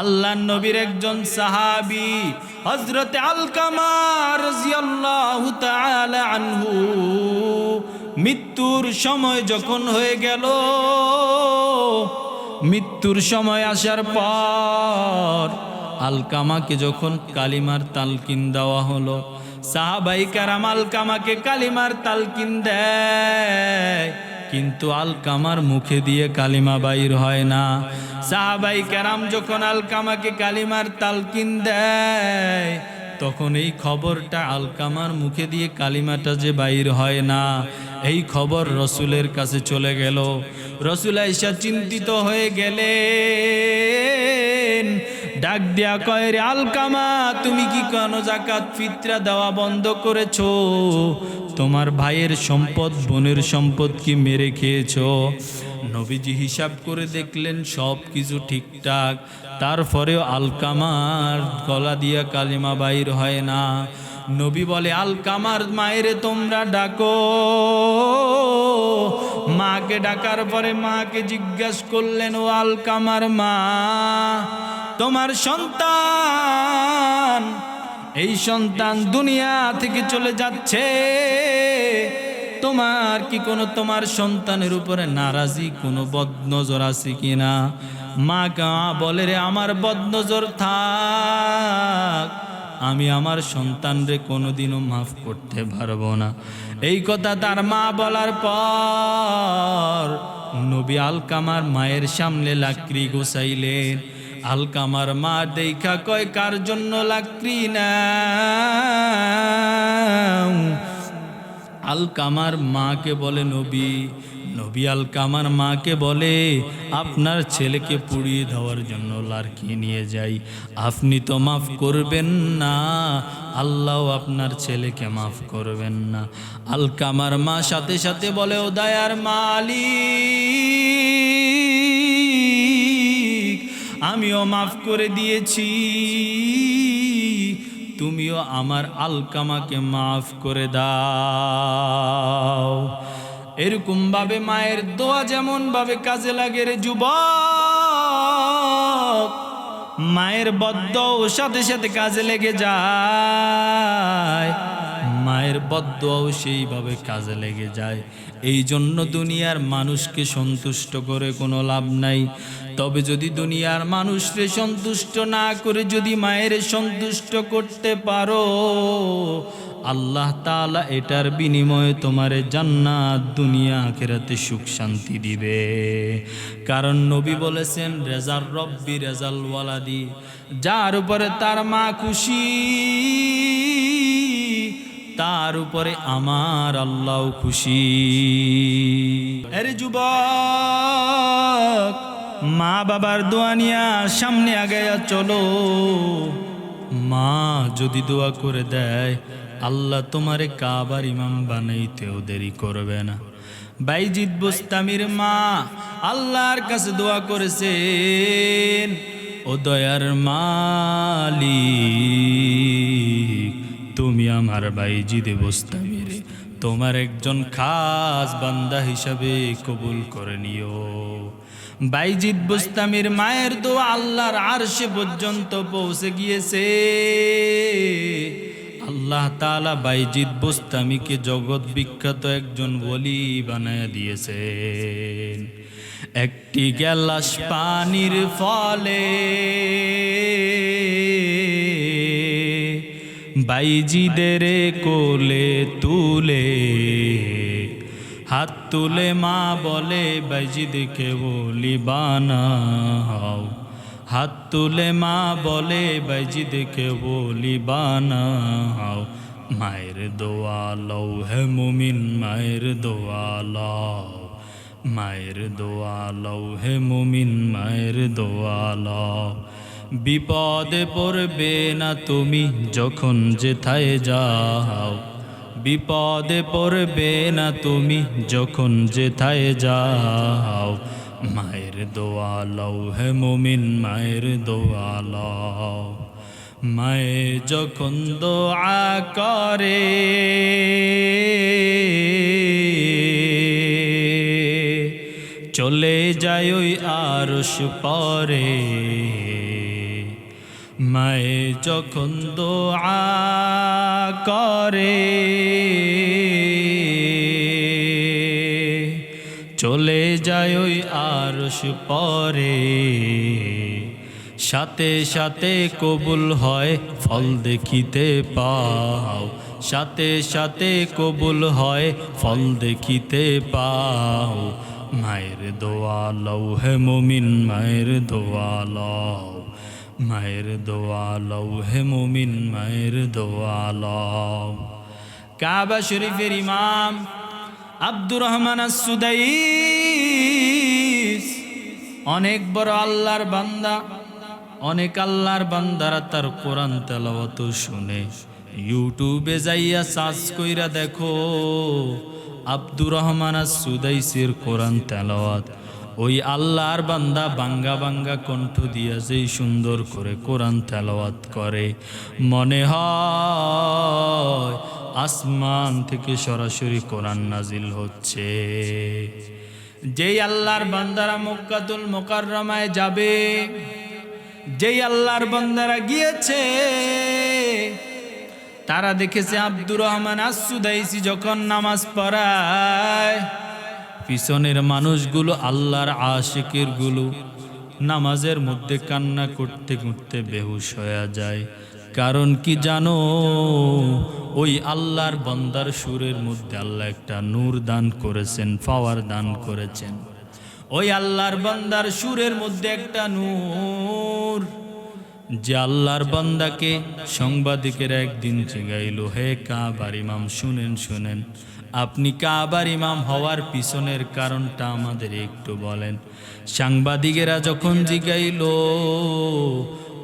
আল্লাহ নবীর একজন সাহাবি হজরতে আলকামার আনহু, মৃত্যুর সময় যখন হয়ে গেল, মৃত্যুর সময় আসার পর আলকামাকে যখন কালিমার তালকিন দেওয়া হলো, সাহাবাই কারাম আলকামাকে কালিমার তালকিন দেয় কিন্তু আলকামার মুখে দিয়ে কালিমা বাইর হয় না। সাহাবাই কারাম যখন আলকামাকে কালিমার তালকিন দেয়, তখন এই খবরটা আলকামার মুখে দিয়ে কালিমাটা যে বাইর হয় না, এই খবর রসুলের কাছে চলে গেল। রসুল আইসা চিন্তিত হয়ে গেলেন। ডাক দেয়া কয় রে আলকামা, তুমি কি কেন জাকাত ফিতরা দেওয়া বন্ধ করেছ? তোমার ভাইয়ের সম্পদ, বোনের সম্পদ কি মেরে খেয়েছো? নবীজি হিসাব করে দেখলেন সব কিছু ঠিকঠাক। তারপরেও আলকামার গলা দিয়া কালিমা বাইর হয় না। নবী বলে, আলকামার মায়েরে তোমরা ডাকো। মাকে ডাকার পরে মাকে জিজ্ঞাসা করলেন, ও আলকামার মা তোমার সন্তান, এই সন্তান দুনিয়া থেকে চলে যাচ্ছে। তোমার কি কোনো তোমার সন্তানের উপরে নারাজি, কোনো বদনজর আছে কিনা? মা কা বলে, রে, আমার বদনজর থাক। আমি আমার সন্তানরে কোনোদিনও মাফ করতে পারব না। এই কথা তার মা বলার পর নবী আলকামার মায়ের সামনে লাকড়ি গোসাইলেন। আলকামার মা দেখা কয়, কার জন্য লাকড়ি না আলকামার মাকে বলে, নবী নবী আলকামার মাকে বলে, আপনার ছেলেকে পুড়িয়ে দেওয়ার জন্য লার্কি নিয়ে যাই। আপনি তো মাফ করবেন না আল্লাহ আপনার ছেলেকে মাফ করবেন না। আলকামার মা সাথে সাথে বলে, ও দায়ার মালিক আমিও মাফ করে দিয়েছি। তুমিও আমার আলকামাকে মাফ করে দাও। এরকম ভাবে মায়ের দোয়া যেমন ভাবে কাজে লাগে রে যুবক। মায়ের বদ্ধ সাথে সাথে কাজে লেগে যায়। মায়ের বদ্ধও সেইভাবে কাজে লেগে যায়। এই জন্য দুনিয়ার মানুষকে সন্তুষ্ট করে কোনো লাভ নাই। তবে যদি দুনিয়ার মানুষকে সন্তুষ্ট না করে যদি মায়ের সন্তুষ্ট করতে পারো, আল্লাহ তাআলা এটার বিনিময়ে তোমারে জান্নাত, দুনিয়া, আখেরাতে সুখ, শান্তি দিবে। কারণ নবী বলেছেন রেজাল রব্বি রেজাল ওয়ালাদি। যার উপরে তার মা খুশি তার উপরে আমার আল্লাহ খুশি। আরে যুবক, মা বাবার দোয়া নিয়া সামনে আগাইয়া চলো। মা যদি দোয়া করে দেয়, আল্লাহ তোমারে কাবার ইমাম বানাইতেও দেরি করবে না। বাইজিদ বোস্তামির মা আল্লাহর কাছে দোয়া করেছেন, ও দয়ার মালিক। তুমি আমার বাইজিদ বুস্তামির তোমার একজন খাস বান্দা হিসাবে কবুল করে নিও। বাইজিদ বুস্তামির মায়ের দোয়া আল্লাহর আরশে পর্যন্ত পৌঁছে গিয়েছে। আল্লাহ তাআলা বাইজিদ বুস্তামিকে জগৎ বিখ্যাত একজন বলি বানায় দিয়েছেন। একটি গ্যালাস পানির ফলে বাইজিদের কোলে তুলে, হাত তুলে মা বলে, বাইজিদকে বলি বানাও। হাত তুলে মা বলে, বাইজিদকে বলি বানাও। মায়ের দোয়া লও হে মুমিন, মায়ের দোয়া লও। মায়ের দোয়া লও হে মুমিন, মায়ের দোয়া লও। বিপদে পড়বে না তুমি যখন যেথায় যাও। বিপদে পড়বে না তুমি যখন যেথায় যাও। মায়ের দোয়া লও হে মুমিন, মায়ের দোয়া লও। মায়ে যখন দোয়া করে, চলে যায় ওই আরশ পরে। মায়ে যখন দোয়া করে, চলে যায় ওই আরশ পরে। সাথে সাথে কবুল হয়, ফল দেখিতে পাও। সাথে সাথে কবুল হয়, ফল দেখিতে পাও। মায়ের দোয়া লও হে মুমিন, মায়ের দোয়া লও। মায়ের দোয়া লও হে মুমিন মায়ের দোয়া লও। কাবা শরীফের ইমাম আব্দুর রহমান সুদাইস অনেক বড় আল্লাহর বান্দা, অনেক আল্লাহর বান্দারা তার কোরআন তেলাওয়াত শুনে। ইউটিউবে যাইয়া সার্চ কইরা দেখো, আব্দুর রহমান সুদাইসের কোরআন তেলাওয়াত। ওই আল্লাহর বান্দা বাঙ্গা বাঙ্গা কণ্ঠ দিয়া যেই সুন্দর করে কোরআন তেলাওয়াত করে। মনে হয় আসমান থেকে সরাসরি কোরআন নাজিল হচ্ছে। যেই আল্লাহর বান্দারা মক্কাতুল মোকাররমায় যাবে, যেই আল্লাহর বান্দারা গিয়েছে, তারা দেখেছে আব্দুর রহমান আসুদাইসি যখন নামাজ পড়ায় পিছনের মানুষগুলো আল্লাহর আশেকেরগুলো নামাজের মধ্যে কান্না করতে করতে বেহুশ হয়ে যায়। কারণ কি জানো? ওই আল্লাহর বন্দার সুরের মধ্যে আল্লাহ একটা নূর দান করেছেন, পাওয়ার দান করেছেন। ওই আল্লাহর বান্দার সুরের মধ্যে একটা নূর, যে আল্লাহর বান্দাকে সাংবাদিকের একদিন জিগাইল, হে কাবার ইমাম, শুনেন শুনেন। আপনি কাবার ইমাম হওয়ার পিছনের কারণটা আমাদের একটু বলেন। সাংবাদিকেরা যখন জিগাইল,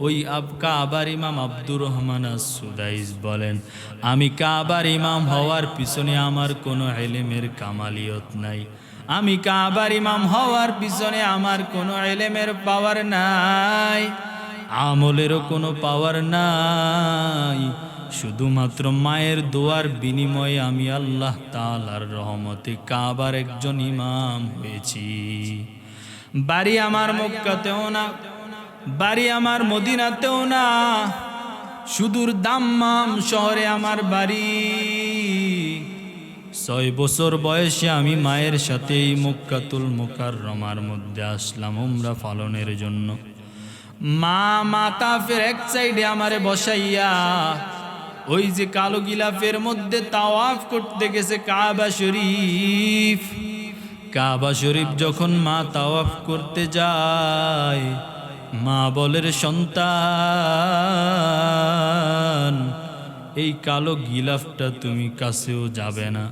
ওই আব, কাবার ইমাম আব্দুর রহমান সুদাইস বলেন, আমি কাবার ইমাম হওয়ার পিছনে আমার কোনো এলেমের কামালিয়ত নাই। আমি কাবার ইমাম হওয়ার পিছনে আমার কোনো এলেমের পাওয়ার নাই। আমলেরও কোনো পাওয়ার নাই। শুধুমাত্র মায়ের দোয়ার বিনিময়ে আমি আল্লাহ তালার রহমতে কাবার একজন ইমাম হয়েছি। বাড়ি আমার মক্কাতেও না, বাড়ি আমার মদিনাতেও না, সুদূর দাম্মাম শহরে আমার বাড়ি। ছয় বছর বয়সে আমি মায়ের সাথে এই মক্কাতুল মোকার রমার মধ্যে আসলাম উমরা পালনের জন্য। মা, মাতা ফের এক সাইডে আমারে বসাইয়া ওই যে কালো গিলাফের মধ্যে তাওয়াফ করতে গেছে কাবা শরীফ। কাবা শরীফ যখন মা তাওয়াফ করতে যায়, মা বলের সন্তান, এই কালো গিলাফটা তুমি কাছেও যাবে না।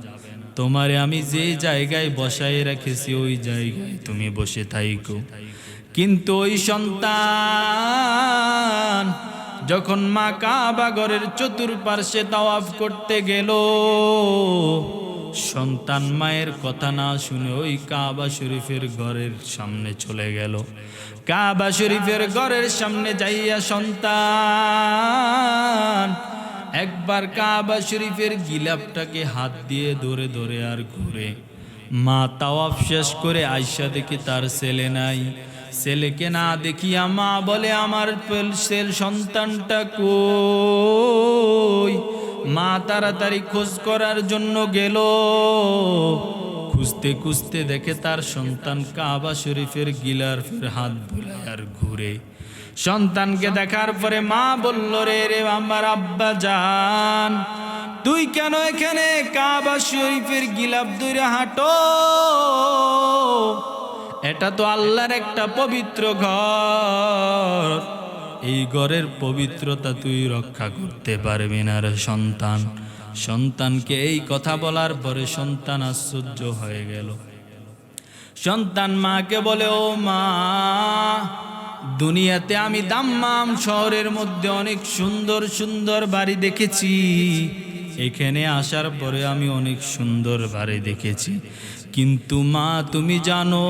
তোমারে আমি যে জায়গায় বসায় রেখেছি, ওই জায়গায় তুমি বসে থাইকো। কিন্তু ওই সন্তান যখন মা কাবা ঘরের চতুর্পার্শ্বে তাওয়াফ করতে গেল, সন্তান মায়ের কথা না শুনে ওই কাবা শরীফের ঘরের সামনে চলে গেল। কাবা শরীফের ঘরের সামনে যাইয়া সন্তান একবার কাবা শরীফের গিলাপটাকে হাত দিয়ে ধরে ধরে আর ঘুরে। মা তাওয়াফ শেষ করে আয়সা দেখে তার ছেলে নাই। ছেলেকে না দেখিয়া মা বলে, আমার সেল সন্তানটা কই? মা তাড়াতাড়ি খোঁজ করার জন্য গেল। খুঁজতে খুঁজতে দেখে তার সন্তান কাবা শরীফের গিলার ফের হাত আর ঘুরে। সন্তানকে দেখার পরে মা বলল, রে রে, আমার আব্বা যান তুই কেন এখানে কাবা শরীফের গিলাপ দূরে হাঁটো? এটা তো আল্লাহর একটা পবিত্র ঘর। এই ঘরের পবিত্রতা তুই রক্ষা করতে পারবি না রে সন্তান। সন্তানকে এই কথা বলার পরে সন্তান আশ্চর্য হয়ে গেল। সন্তান মাকে বলে, ও মা, দুনিয়াতে আমি দাম্মাম শহরের মধ্যে অনেক সুন্দর সুন্দর বাড়ি দেখেছি। এখানে আসার পরে আমি অনেক সুন্দর বাড়ি দেখেছি। কিন্তু মা, তুমি জানো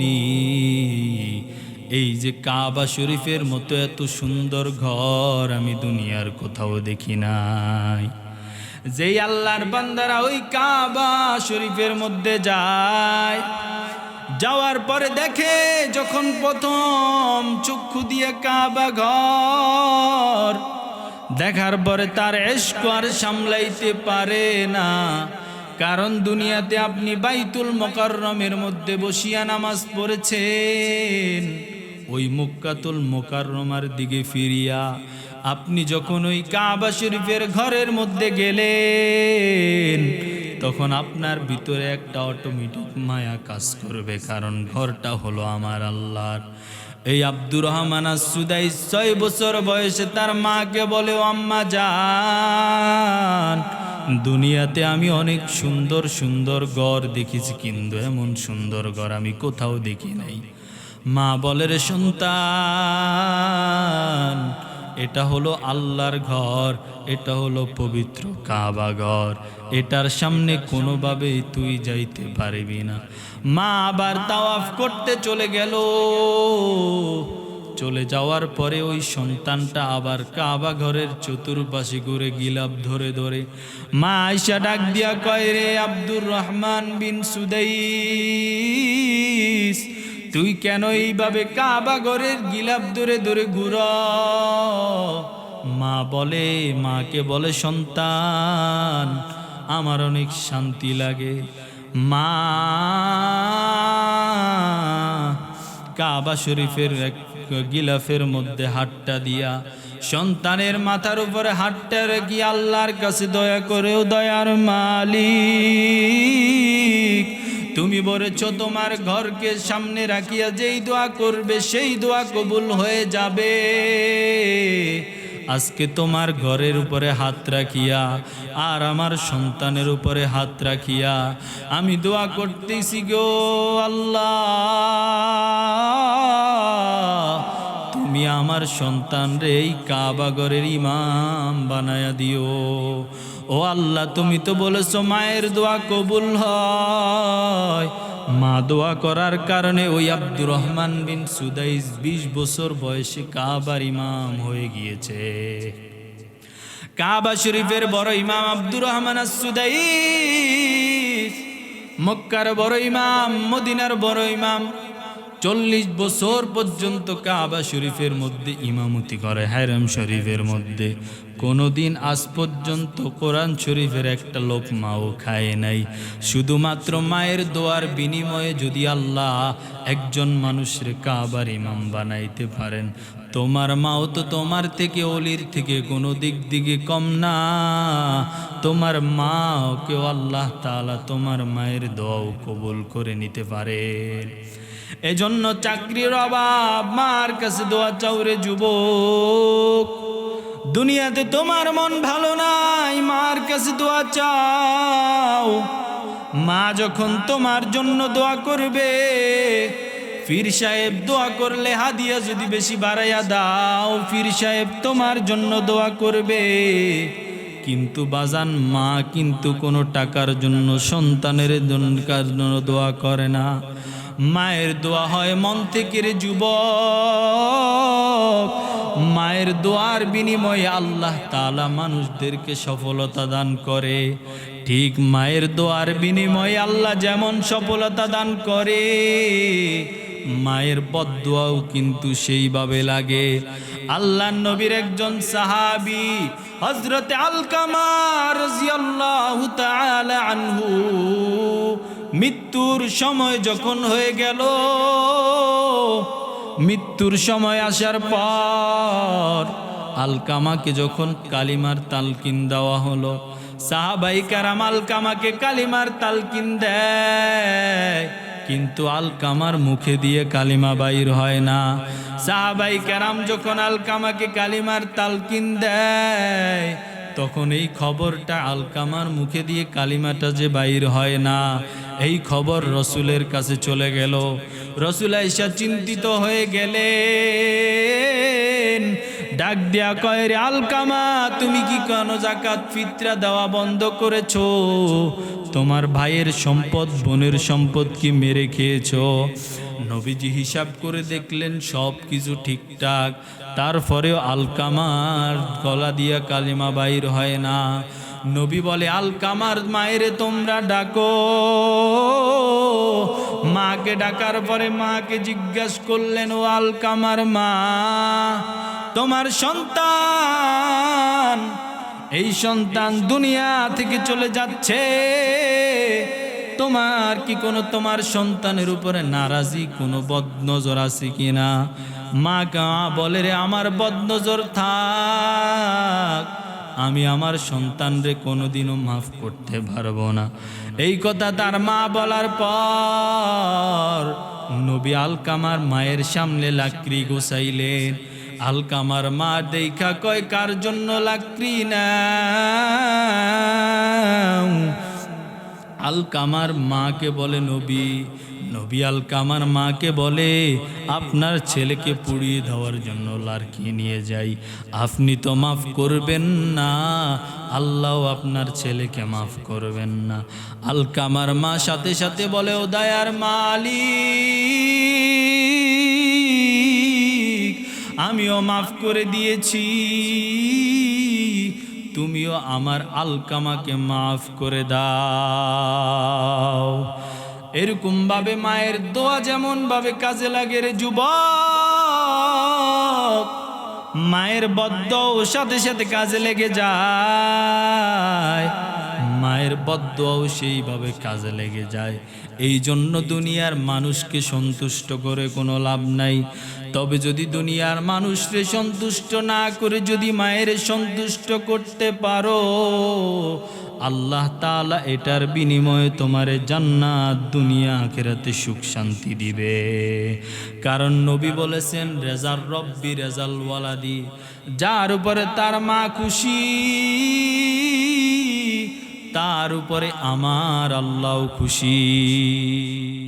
নি, এই যে কাবা শরীফের মতো এত সুন্দর ঘর আমি দুনিয়ার কোথাও দেখি নাই। যেই আল্লাহর বান্দারা ওই কাবা শরীফের মধ্যে যায়, যাওয়ার পরে দেখে যখন প্রথম চক্ষু দিয়ে কাবা ঘর, দেখার পরে তার এস্ক আর সামলাইতে পারে না। কারণ দুনিয়াতে আপনি বাইতুল মোকাররমের মধ্যে বসিয়া নামাজ পড়েছেন। ওই মুক্কাতুল মোকাররমার দিকে ফিরিয়া আপনি যখন ওই কাবা শরীফের ঘরের মধ্যে গেলেন, তখন আপনার ভিতরে একটা অটোমেটিক মায়া কাজ করবে, কারণ ঘরটা হলো আমার আল্লাহর। এই আব্দুর রহমান সুদাই ছয় বছর বয়সে তার মাকে বলে আম্মা, যান। দুনিয়াতে আমি অনেক সুন্দর সুন্দর গড় দেখেছি, কিন্তু এমন সুন্দর গড় আমি কোথাও দেখি নাই। মা বলে, রে সন্তান, এটা হলো আল্লাহর ঘর, এটা হলো পবিত্র কাবা ঘর, এটার সামনে কোনোভাবেই তুই যাইতে পারবি না। মা আবার তাওয়াফ করতে চলে গেল। চলে যাওয়ার পরে ওই সন্তানটা আবার কাবা ঘরের চতুর্পাশে ঘুরে গিলাপ ধরে ধরে। মা আয়সা ডাক দিয়া কয়, রে আব্দুর রহমান বিন সুদাইস, তুই কেন এইভাবে কাবা ঘরের গিলাপ ধরে ধরে ঘুর মা বলে, মাকে বলে, সন্তান, আমার অনেক শান্তি লাগে। মা, কাবা শরীফের এক গিলাফের মধ্যে হাতটা দিয়া, সন্তানের মাথার উপরে হাতটা রেখে আল্লাহর কাছে দয়া করেও দয়ার মালিক। তুমি বলেছ, তোমার ঘরকে সামনে রাখিয়া যেই দোয়া করবে, সেই দোয়া কবুল হয়ে যাবে। আজকে তোমার ঘরের উপরে হাত রাখিয়া আর আমার সন্তানের উপরে হাত রাখিয়া আমি দোয়া করতেছি গো আল্লাহ। তুমি আমার সন্তান রে, এই কাবাগরের ইমাম বানায়া দিও। ও আল্লাহ, তুমি তো বলেছ মায়ের দোয়া কবুল হয়। মা দোয়া করার কারণে ওই আব্দুর রহমান বিন সুদাইস বিশ বছর বয়সে কাবার ইমাম হয়ে গিয়েছে। কাবা শরীফের বড় ইমাম আব্দুর রহমান সুদাইস, মক্কার বড় ইমাম, মদিনার বড় ইমাম চল্লিশ বছর পর্যন্ত কাবা শরীফের মধ্যে ইমামতি করে, হ্যারম শরীফের মধ্যে। কোনোদিন আজ পর্যন্ত কোরআন শরীফের একটা লোক মাও খায় নাই। শুধুমাত্র মায়ের দোয়ার বিনিময়ে যদি আল্লাহ একজন মানুষের কাবার ইমাম বানাইতে পারেন, তোমার মাও তো তোমার থেকে অলির থেকে কোনো দিক দিকে কম না। তোমার মাও কেউ আল্লাহ তাআলা তোমার মায়ের দোয়াও কবুল করে নিতে পারেন এজন্য চাকরির অভাব, মার কাছে দোয়া চাউরে যুবক। দুনিয়াতে তোমার মন ভালো নাই, মার কাছে দোয়া চাও। মা যখন তোমার জন্য দোয়া করবে ফির সাহেব দোয়া করলে হাদিয়া যদি বেশি বাড়াইয়া দাও ফির সাহেব তোমার জন্য দোয়া করবে। কিন্তু বাজান, মা কিন্তু কোনো টাকার জন্য, সন্তানের জন্য দোয়া করে না। মায়ের দোয়া হয় মন থেকে রে যুবক। মায়ের দোয়ার বিনিময়ে আল্লাহ তালা মানুষদেরকে সফলতা দান করে। ঠিক মায়ের দোয়ার বিনিময়ে আল্লাহ যেমন সফলতা দান করে, মায়ের বদদোয়াও কিন্তু সেইভাবে লাগে। আল্লাহ নবীর একজন সাহাবি হজরতে আলকামার আনহু মৃত্যুর সময় যখন হয়ে গেল, মৃত্যুর সময় আসার পর আলকামাকে যখন কালিমার তালকিন দেওয়া হলো, সাহাবাই কারাম আলকামাকে কালিমার তালকিন দেয়, কিন্তু আলকামার মুখে দিয়ে কালিমা বাইর হয় না। সাহাবাই কারাম যখন আলকামাকে কালিমার তালকিন দেয় তখন এই খবরটা আলকামার মুখে দিয়ে কালিমাটা যে বাইর হয় না, এই খবর রসুলের কাছে চলে গেল। রসুল আইসা চিন্তিত হয়ে গেলেন। ডাক দেয়া কয়, রে আলকামা, তুমি কি কেন জাকাত ফিতরা দেওয়া বন্ধ করেছ? তোমার ভাইয়ের সম্পদ, বোনের সম্পদ কি মেরে খেয়েছো? নবীজি হিসাব করে দেখলেন সব কিছু ঠিকঠাক। তারপরেও আলকামার গলা দিয়া কালিমা বাইর হয় না। নবী বলে আল কামার মায়েরে তোমরা ডাকো। মাকে ডাকার পরে মাকে জিজ্ঞাস করলেন, ও আলকামার মা, তোমার সন্তান, এই সন্তান দুনিয়া থেকে চলে যাচ্ছে। তোমার কি কোনো তোমার সন্তানের উপরে নারাজি, কোনো বদনজর আছে কিনা? মা কা বলে রে, আমার বদনজর থাক। আমি আমার সন্তানরে কোনোদিনও মাফ করতে পারব না। এই কথা তার মা বলার পর নবী আলকামার মায়ের সামনে লাকড়ি গোসাইলেন। আলকামার মা দেখা কয়, কার জন্য লাকড়ি না আলকামার মাকে বলে নবী। নবী আল কামার মাকে বলে, আপনার ছেলেকে পুড়িয়ে দেওয়ার জন্য লার্কি নিয়ে যাই। আপনি তো মাফ করবেন না আল্লাহ আপনার ছেলেকে মাফ করবেন না। আলকামার মা সাথে সাথে বলে, ও দায়ার মালিক, আমিও মাফ করে দিয়েছি। তুমিও আমার আলকামাকে মাফ করে দাও। এরকম ভাবে মায়ের দোয়া যেমন ভাবে কাজে লাগে রে যুবক, মায়ের বদ্ধ সাথে সাথে কাজে লেগে যায়। মায়ের বদ্ধও সেইভাবে কাজে লেগে যায়। এই জন্য দুনিয়ার মানুষকে সন্তুষ্ট করে কোনো লাভ নাই। তবে যদি দুনিয়ার মানুষরে সন্তুষ্ট না করে যদি মায়ের সন্তুষ্ট করতে পারো, আল্লাহ তাআলা এটার বিনিময়ে তোমারে জান্নাত, দুনিয়া, আখেরাতে সুখ, শান্তি দিবে। কারণ নবী বলেছেন রেজাল রব্বি রেজাল ওয়ালাদি। যার উপরে তার মা খুশি, তার উপরে আমার আল্লাহ খুশি।